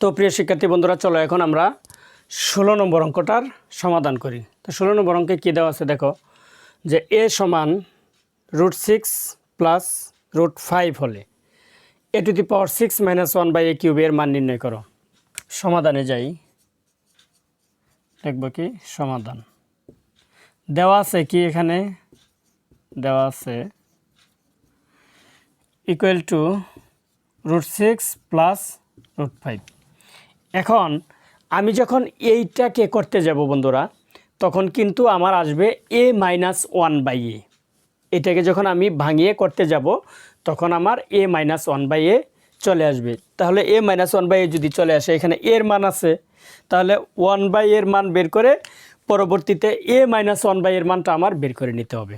তো প্রিয় শিক্ষার্থী বন্ধুরা, চলো এখন আমরা ষোলো নম্বর অঙ্কটার সমাধান করি। তো ষোলো নম্বর অঙ্কে কী দেওয়া আছে? দেখো, যে এ সমান root six plus root five হলে A to the power six minus one by A কিউবের মান নির্ণয় করো। সমাধানে যাই, দেখব কি সমাধান। দেওয়া আছে কি এখানে? দেওয়া আছে equal to root six plus root five এখন আমি যখন এইটাকে করতে যাব বন্ধুরা, তখন কিন্তু আমার আসবে A minus one by A. এটাকে যখন আমি ভাঙিয়ে করতে যাব, তখন আমার A minus one by A চলে আসবে। তাহলে A minus one by A যদি চলে আসে, এখানে এর মান আছে। তাহলে ওয়ান বাই এর মান বের করে পরবর্তীতে এ মাইনাস ওয়ান বাই এর মানটা আমার বের করে নিতে হবে।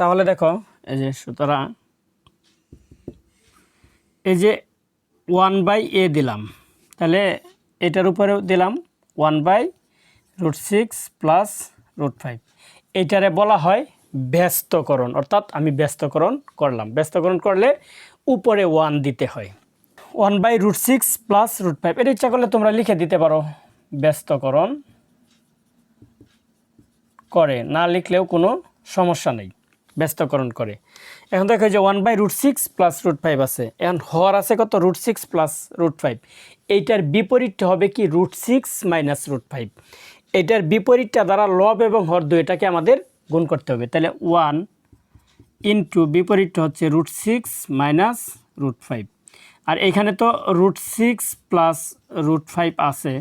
তাহলে দেখো, এই যে সুতরাং, এই যে ওয়ান বাই এ দিলাম। তাহলে এটার উপরেও দিলাম one by root six plus root five. এইটারে বলা হয় ব্যস্তকরণ, অর্থাৎ আমি ব্যস্তকরণ করলাম। ব্যস্তকরণ করলে উপরে ওয়ান দিতে হয়। One by root six plus root five, এটা ইচ্ছা করলে তোমরা লিখে দিতে পারো। ব্যস্তকরণ করে, না লিখলেও কোনো সমস্যা নেই। ব্যস্তকরণ করে। এখন দেখো যে one by root six plus root five আছে। এখন হর আছে কত? Root six plus root five এইটার বিপরীতটা হবে কি? Root six minus root five এইটার বিপরীতটা দ্বারা লব এবং হর দুইটাকে আমাদের গুণ করতে হবে। তাহলে ওয়ান ইন্টু বিপরীতটা হচ্ছে root six minus root five আর এখানে তো root six plus root five আছে।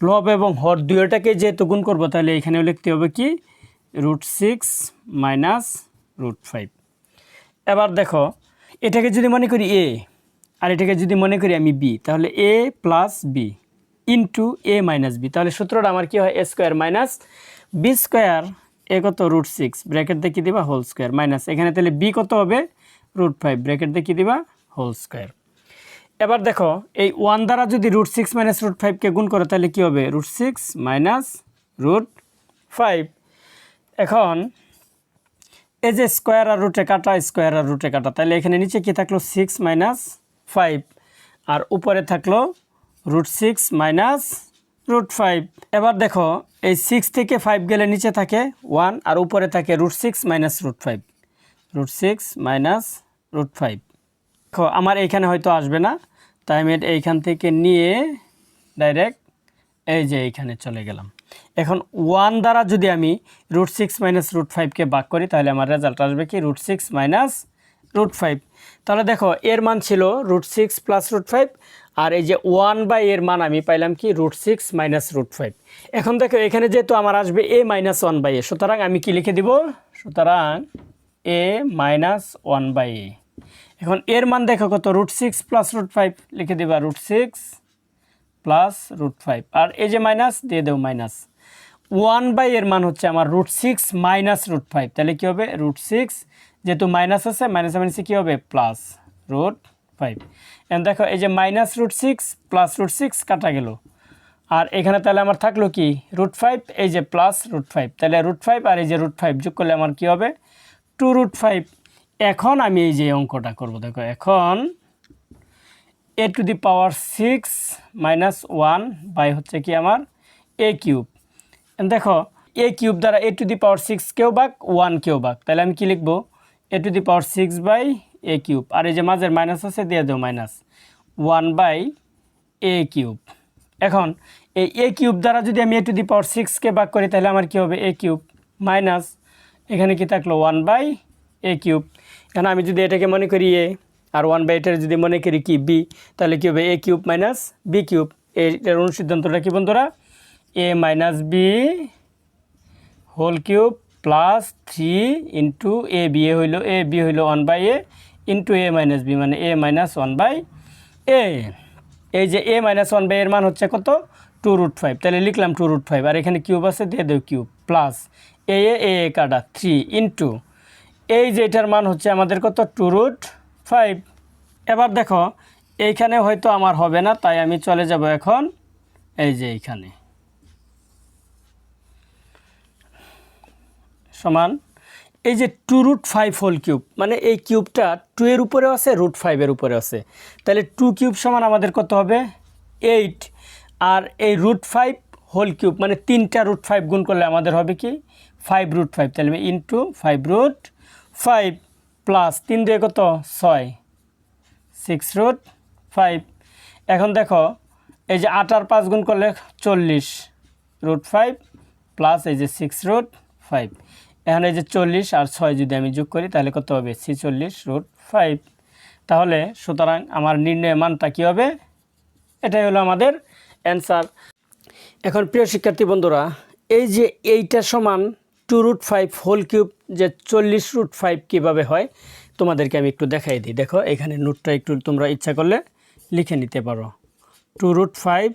লব এবং হর দুইটাকে যেহেতু গুণ করব, তাহলে এখানেও লিখতে হবে কি? Root six minus root five এবার দেখো, এটাকে যদি মনে করি এ আর এটাকে যদি মনে করি আমি বি তাহলে A plus B into A minus B তাহলে সূত্রটা আমার কি হয়? A square minus B square A কত? রুট সিক্স ব্র্যাকেট কী দিবা? হোল স্কোয়ার মাইনাস এখানে তাহলে বি কত হবে? রুট ফাইভ ব্র্যাকেট কী দিবা? হোল স্কোয়ার এবার দেখো, এই ওয়ান দ্বারা যদি রুট সিক্স মাইনাস রুট ফাইভকে গুণ করো, তাহলে কী হবে? Root six minus root five এখন এই যে স্কোয়ার আর রুটে কাটা স্কোয়ার আর রুটে কাটা তাহলে এখানে নিচে কি থাকল? সিক্স মাইনাস ফাইভ আর উপরে থাকল root six minus root five এবার দেখো, এই সিক্স থেকে ফাইভ গেলে নিচে থাকে ওয়ান আর উপরে থাকে root six minus root five root six minus root five দেখো, আমার এইখানে হয়তো আসবে না, তাই আমি এইখান থেকে নিয়ে ডাইরেক্ট এই যে এইখানে চলে গেলাম। এখন ওয়ান দ্বারা যদি আমি রুট সিক্স মাইনাস রুট ফাইভকে বাক করি, তাহলে আমার রেজাল্ট আসবে কি? Root six minus root five তাহলে দেখো, এর মান ছিল root six plus root five আর এই যে ওয়ান বাই এর মান আমি পাইলাম কি? Root six minus root five এখন দেখো, এখানে যেহেতু আমার আসবে A minus one by A সুতরাং আমি কি লিখে দিব? সুতরাং A minus one by A এখন এর মান দেখো কত? Root six plus root five লিখে দিবা root six plus root five আর এই যে মাইনাস দিয়ে দেও মাইনাস ওয়ান বাই এর মান হচ্ছে আমার root six minus root five তাহলে কী হবে? রুট সিক্স যেহেতু মাইনাস আছে মাইনাস মাইনাসে কী হবে? প্লাস রুট ফাইভ এখন দেখো, এই যে minus root six plus root six কাটা গেল। আর এখানে তাহলে আমার থাকল কি? রুট ফাইভ এই যে প্লাস রুট ফাইভ তাহলে রুট ফাইভ আর এই যে রুট ফাইভ যোগ করলে আমার কী হবে? টু রুট ফাইভ এখন আমি এই যে অঙ্কটা করব। দেখো, এখন A to the power six minus one by হচ্ছে কি আমার এ কিউব দেখো এ কিউব দ্বারা এ টু দি পাওয়ার সিক্স কেউ বাক ওয়ান কেউ বাক তাহলে আমি কি লিখব? A to the power six by A cube আর এই যে মাঝের মাইনাস আছে, দিয়ে দেও minus one by A cube এখন, এই এ কিউব দ্বারা যদি আমি এ টু দি পাওয়ার সিক্সকে বাক করি, তাহলে আমার কী হবে? এ কিউব মাইনাস এখানে কি থাকল? ওয়ান বাই এ কিউব এখন আমি যদি এটাকে মনে করি এ আর ওয়ান বাই এটার যদি মনে করি কি বি তাহলে কী হবে? A cube minus B cube এর অনুসিদ্ধান্তটা কি বন্ধুরা? A minus B whole cube plus three into A B A হইল এ বি হইল one by A into A minus B মানে A minus one by A এই যে এ মাইনাস ওয়ান বাই এর মান হচ্ছে কত? টু রুট ফাইভ তাহলে লিখলাম টু রুট ফাইভ আর এখানে কিউব আছে, দিয়ে দেও কিউব প্লাস এ এ এ কাটা থ্রি ইন্টু এই যে এটার মান হচ্ছে আমাদের কত? Two root five. এবার দেখো, এইখানে হয়তো আমার হবে না, তাই আমি চলে যাব এখন এই যে এইখানে। সমান, এই যে two root five whole cube মানে এই কিউবটা টু এর উপরেও আছে রুট ফাইভের উপরে আছে। তাহলে টু কিউব সমান আমাদের কত হবে? এইট আর এই রুট ফাইভ হোল কিউব মানে তিনটা রুট ফাইভ গুণ করলে আমাদের হবে কি? ফাইভ রুট ফাইভ তাহলে into five root five plus তিন দিয়ে কত? ছয়। সিক্স রুট ফাইভ এখন দেখো, এই যে আট আর পাঁচ গুণ করলে চল্লিশ। রুট ফাইভ প্লাস এই যে সিক্স রুট ফাইভ এখন এই যে চল্লিশ আর ছয় যদি আমি যোগ করি, তাহলে কত হবে? ছিচল্লিশ রুট ফাইভ তাহলে সুতরাং আমার নির্ণয় মানটা কী হবে? এটাই হলো আমাদের অ্যান্সার এখন প্রিয় শিক্ষার্থী বন্ধুরা, এই যে এইটা সমান two root five whole cube, যে চল্লিশ রুট ফাইভ কীভাবে হয়, তোমাদেরকে আমি একটু দেখাই দিই। দেখো, এখানে নোটটা একটু তোমরা ইচ্ছা করলে লিখে নিতে পারো। টু রুট ফাইভ,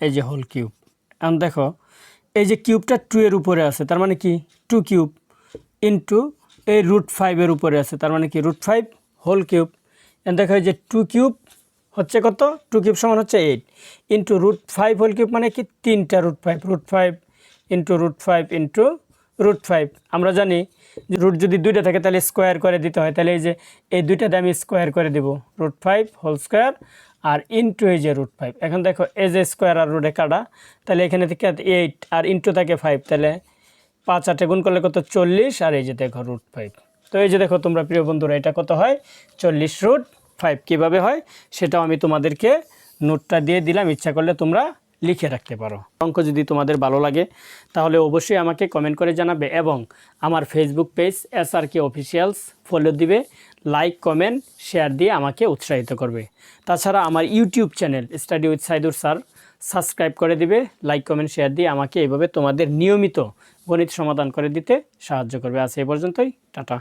এই যে হোল কিউব। এখন দেখো, এই যে কিউবটা টু এর উপরে আছে, তার মানে কি? টু কিউব ইন্টু এই রুট ফাইভের উপরে আছে, তার মানে কি? Root five, whole cube. এখন দেখো, এই যে টু কিউব হচ্ছে কত? টু কিউব সমান হচ্ছে eight. Into root five whole cube মানে কি? তিনটা root five root five into root five into root five আমরা জানি যে রুট যদি দুইটা থাকে, তাহলে স্কোয়ার করে দিতে হয়। তাহলে এই যে, এই দুইটাতে আমি স্কোয়ার করে দেব। রুট ফাইভ হোল স্কোয়ার আর ইন্টু এই যে রুট ফাইভ এখন দেখো, এই যে স্কোয়ার আর রুটে কাটা। তাহলে এখানে থেকে এইট আর ইন্টু থাকে ফাইভ তাহলে পাঁচ আটে গুণ করলে কত? চল্লিশ। আর এই যে দেখো রুট ফাইভ তো এই যে দেখো তোমরা প্রিয় বন্ধুরা, এটা কত হয়? চল্লিশ রুট ফাইভ কীভাবে হয়? সেটাও আমি তোমাদেরকে নোটটা দিয়ে দিলাম। ইচ্ছা করলে তোমরা লিখে রাখতে পারো। অঙ্ক যদি তোমাদের ভালো লাগে, তাহলে অবশ্যই আমাকে কমেন্ট করে জানাবে এবং আমার Facebook page S R K officials follow দিবে লাইক কমেন্ট শেয়ার দিয়ে আমাকে উৎসাহিত করবে। তাছাড়া আমার YouTube channel study with Saidur sir subscribe করে দিবে লাইক কমেন্ট শেয়ার দিয়ে আমাকে এইভাবে তোমাদের নিয়মিত গণিত সমাধান করে দিতে সাহায্য করবে। আজ এই পর্যন্তই, টাটা।